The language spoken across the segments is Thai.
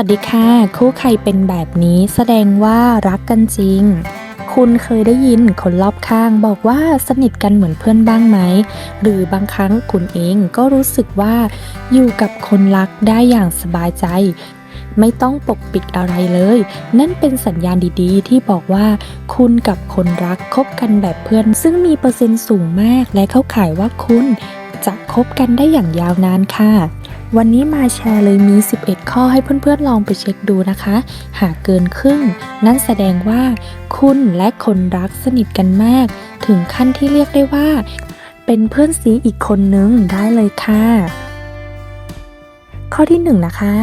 วัสดีค่ะ คู่ใครเป็นแบบนี้แสดงว่ารักกันจริง คุณเคยได้ยินคนรอบข้างบอกว่าสนิทกันเหมือนเพื่อนบ้างไหม หรือบางครั้งคุณเองก็รู้สึกว่าอยู่กับคนรักได้อย่างสบายใจ ไม่ต้องปกปิดอะไรเลย นั่นเป็นสัญญาณดีๆ ที่บอกว่า คุณกับคนรักคบกันแบบเพื่อน ซึ่งมีเปอร์เซ็นต์สูงมากและเข้าข่ายว่าคุณจะคบกันได้อย่างยาวนานค่ะ วันนี้มาแชร์เลยมี 11 ข้อให้เพื่อนๆลองไปเช็คดูนะคะ หากเกินครึ่ง นั่นแสดงว่า คุณและคนรักสนิทกันมาก ถึงขั้นที่เรียกได้ว่า เป็นเพื่อนซีอีกคนนึงได้เลยค่ะ ข้อที่หนึ่งนะคะ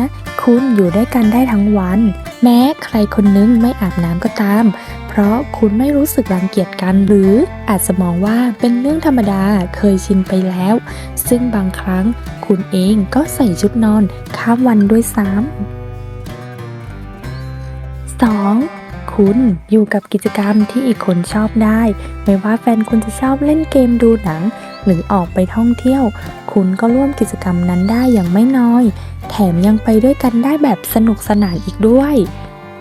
คุณอยู่ด้วยกันได้ทั้งวัน แม้ใครคนนึงไม่อาบน้ำก็ตาม เพราะคุณไม่รู้สึกรังเกียจกันหรืออาจจะมองว่าเป็นเรื่องธรรมดาเคยชินไปแล้ว ซึ่งบางครั้งคุณเองก็ใส่ชุดนอนข้ามวันด้วยซ้ำ 2. คุณอยู่กับกิจกรรมที่อีกคนชอบได้ ไม่ว่าแฟนคุณจะชอบเล่นเกมดูหนัง หรือออกไปท่องเที่ยว คุณก็ร่วมกิจกรรมนั้นได้อย่างไม่น้อย แถมยังไปด้วยกันได้แบบสนุกสนานอีกด้วย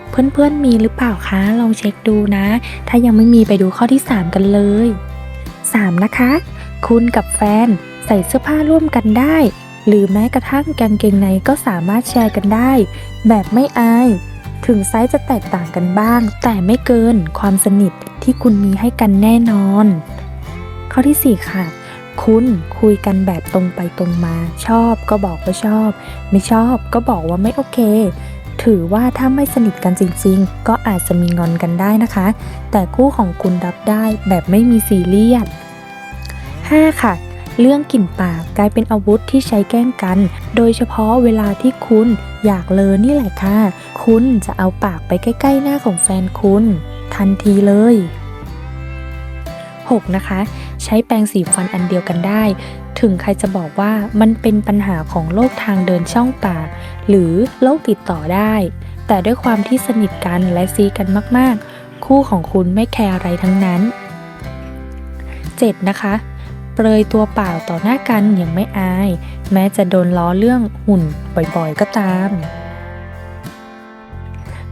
เพื่อนๆมีหรือเปล่าคะลองเช็คดูนะ ถ้ายังไม่มีไปดูข้อที่ 3 กันเลย 3. นะคะ คุณกับแฟนใส่เสื้อผ้าร่วมกันได้ หรือแม้กระทั่งกางเกงในก็สามารถแชร์กันได้ แบบไม่อาย ถึงไซส์จะแตกต่างกันบ้าง แต่ไม่เกินความสนิทที่คุณมีให้กันแน่นอน ข้อที่ 4 ค่ะ คุณคุยกันแบบตรงไปตรงมา ชอบก็บอกว่าชอบ ไม่ชอบก็บอกว่าไม่โอเค ถือว่าถ้าไม่สนิทกันจริงๆ ก็อาจจะมีงอนกันได้นะคะ แต่คู่ของคุณรับได้แบบไม่มีซีเรียส 5. ค่ะ เรื่องกลิ่นปากกลายเป็นอาวุธที่ใช้แกล้งกัน โดยเฉพาะเวลาที่คุณอยากเลอนี่แหละค่ะ คุณจะเอาปากไปใกล้ๆหน้าของแฟนคุณ ทันทีเลย 6. นะคะ ใช้แปรงสีฟันอันเดียวกันได้ ถึงใครจะบอกว่ามันเป็นปัญหาของโรคทางเดินช่องปาก หรือโรคติดต่อได้ แต่ด้วยความที่สนิทกันและซีกันมากๆ คู่ของคุณไม่แคร์อะไรทั้งนั้น 7. นะคะเปรยตัวเปล่าต่อหน้ากันอย่างไม่อาย แม้จะโดนล้อเรื่องหุ่นบ่อยๆก็ตาม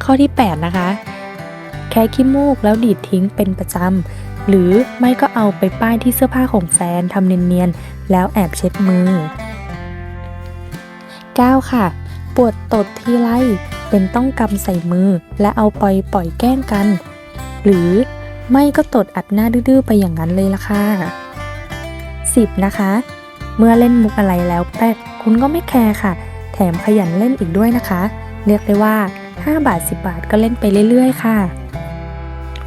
ข้อที่ 8 นะคะ แค่ขี้มูกแล้วดีดทิ้งเป็นประจำ หรือไม่ก็เอาไปป้ายที่เสื้อผ้าของแฟนทำเนียนๆ แล้วแอบเช็ดมือ 9 ค่ะ ปวดตดทีไรเป็นต้องกำใส่มือ และเอาปล่อยปล่อยแกล้งกัน หรือไม่ก็ตดอัดหน้าดื้อๆไปอย่างนั้นเลยล่ะค่ะ 10 นะคะ เมื่อเล่นมุกอะไรแล้วแป๊กคุณก็ไม่แคร์ค่ะ แถมขยันเล่นอีกด้วยนะคะ เรียกได้ว่า 5 บาท 10 บาทก็เล่นไปเรื่อยๆ ค่ะ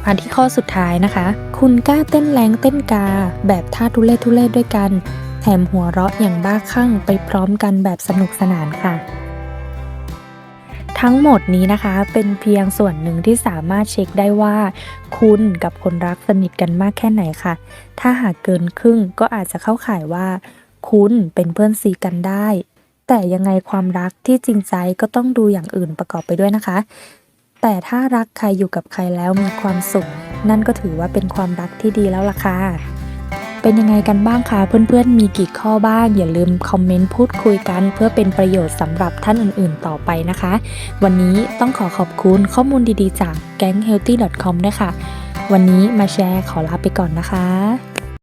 มาที่ข้อสุดท้ายนะคะ คุณกล้าเต้นแรงเต้นกา แบบท่าทุเล่ทุเล่ด้วยกัน แถมหัวเราะอย่างบ้าคลั่งไปพร้อมกันแบบสนุกสนานค่ะ ทั้งหมดนี้นะคะเป็นเพียงส่วนหนึ่งที่สามารถเช็คได้ว่า คุณกับคนรักสนิทกันมากแค่ไหนค่ะ ถ้าหากเกินครึ่งก็อาจจะเข้าข่ายว่า คุณเป็นเพื่อนซีกันได้แต่ยังไงความรักที่จริงใจก็ต้องดูอย่างอื่นประกอบไปด้วยนะคะ แต่ถ้ารักใครอยู่กับใครแล้วมีความสุข นั่นก็ถือว่าเป็นความรักที่ดีแล้วล่ะค่ะเป็นยังไงกันบ้างคะเพื่อนๆ มีกี่ข้อบ้าง อย่าลืมคอมเมนต์พูดคุยกัน เพื่อเป็นประโยชน์สำหรับท่านอื่นๆต่อไปนะคะ วันนี้ต้องขอขอบคุณข้อมูลดีๆจาก ganghealthy.com ด้วยค่ะ วันนี้มาแชร์ขอลาไปก่อนนะคะ